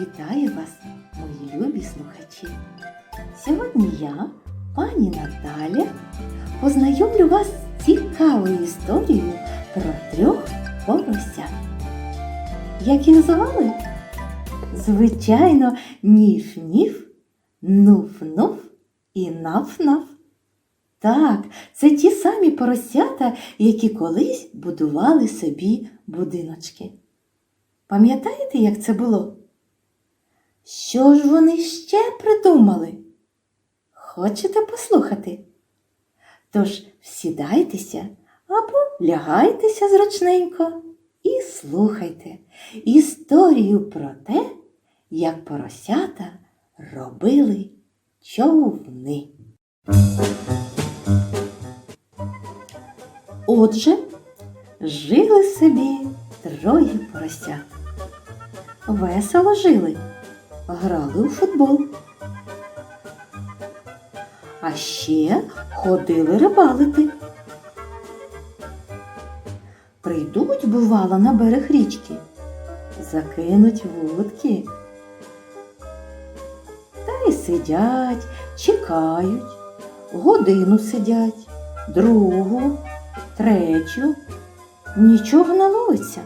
Вітаю вас, мої любі слухачі! Сьогодні я, пані Наталя, познайомлю вас з цікавою історією про трьох поросят. Як їх звали? Звичайно, ніф-ніф, нуф-нуф і наф-наф. Так, це ті самі поросята, які колись будували собі будиночки. Пам'ятаєте, як це було? Що ж вони ще придумали? Хочете послухати? Тож сідайтеся або лягайтеся зручненько і слухайте історію про те, як поросята робили човни. Отже, жили собі троє поросят. Весело жили, грали у футбол. А ще ходили рибалити. Прийдуть, бувало, на берег річки, закинуть вудки. Та й сидять, чекають, годину сидять, другу, третю. Нічого не ловиться,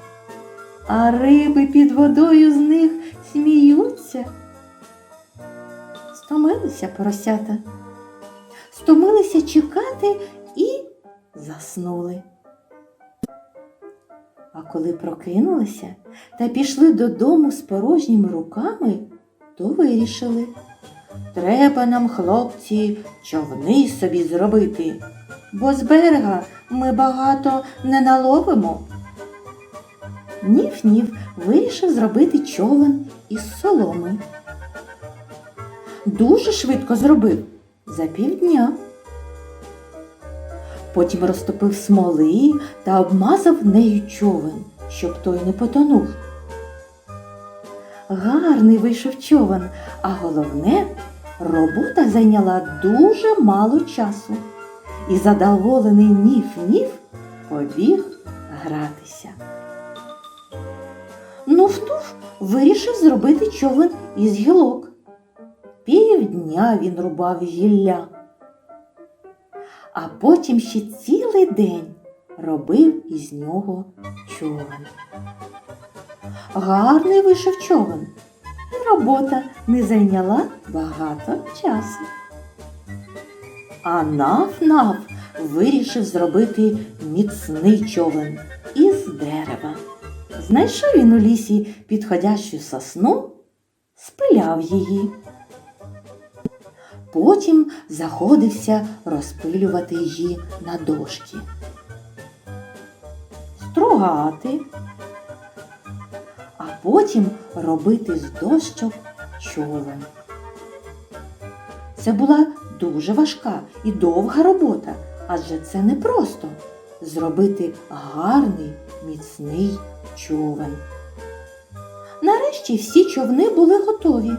а риби під водою з них сміються. Стомилися поросята, стомилися чекати і заснули. А коли прокинулися та пішли додому з порожніми руками, то вирішили. Треба нам, хлопці, човни собі зробити, бо з берега ми багато не наловимо. Ніф-ніф вирішив зробити човен із соломи. Дуже швидко зробив за півдня. Потім розтопив смоли та обмазав нею човен, щоб той не потонув. Гарний вийшов човен, а головне, робота зайняла дуже мало часу. І задоволений ніф-ніф побіг гратися. Нуф-туф вирішив зробити човен із гілок. Півдня він рубав гілля, а потім ще цілий день робив із нього човен. Гарний вийшов човен, і робота не зайняла багато часу. А наф-наф вирішив зробити міцний човен із дерева. Знайшов він у лісі підходящу сосну, спиляв її. Потім заходився розпилювати її на дошки, стругати, а потім робити з дощок човен. Це була дуже важка і довга робота, адже це не просто зробити гарний міцний човен. Нарешті всі човни були готові.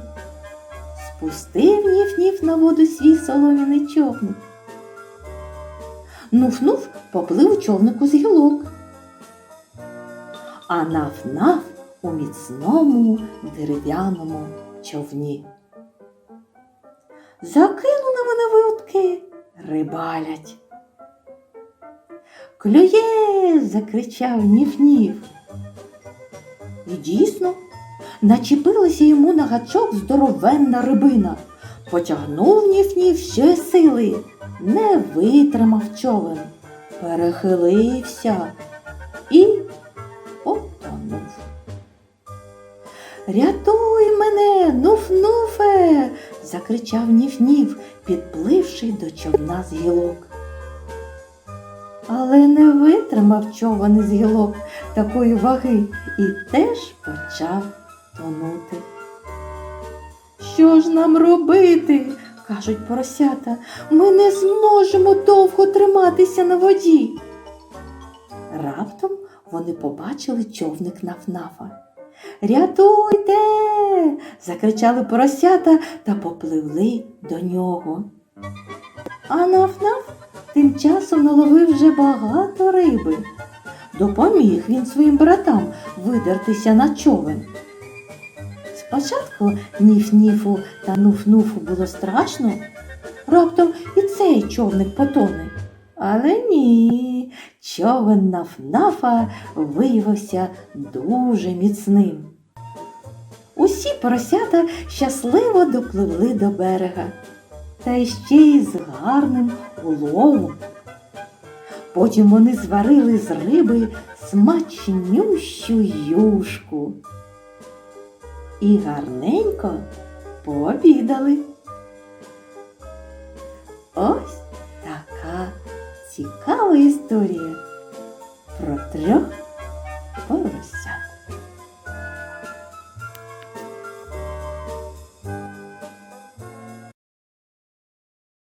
Спустив ніф-ніф на воду свій солом'яний човник. Нуф-нуф поплив човнику з гілок. А наф-наф у міцному дерев'яному човні. Закинули мене вудки, рибалять. Клює. закричав ніф-ніф. І дійсно, начепилася йому на гачок здоровенна рибина. Потягнув ніф-ніф ще сили, не витримав човен, перехилився і потонув. Рятуй мене, нуф-нуфе, закричав ніф-ніф, підпливши до човна з гілок. Але не витримав човен із гілок такої ваги і теж почав тонути. Що ж нам робити? кажуть поросята. Ми не зможемо довго триматися на воді. Раптом вони побачили човник нафнафа. Рятуйте. закричали поросята та попливли до нього. А нафнаф тим часом наловив вже багато риби. Допоміг він своїм братам видертися на човен. Спочатку ніф-ніфу та нуф-нуфу було страшно, раптом і цей човник потоне. Але ні, човен наф-нафа виявився дуже міцним. Усі поросята щасливо допливли до берега, та ще й з гарним уловом. Потім вони зварили з риби смачнющу юшку і гарненько пообідали. Ось така цікава історія про трьох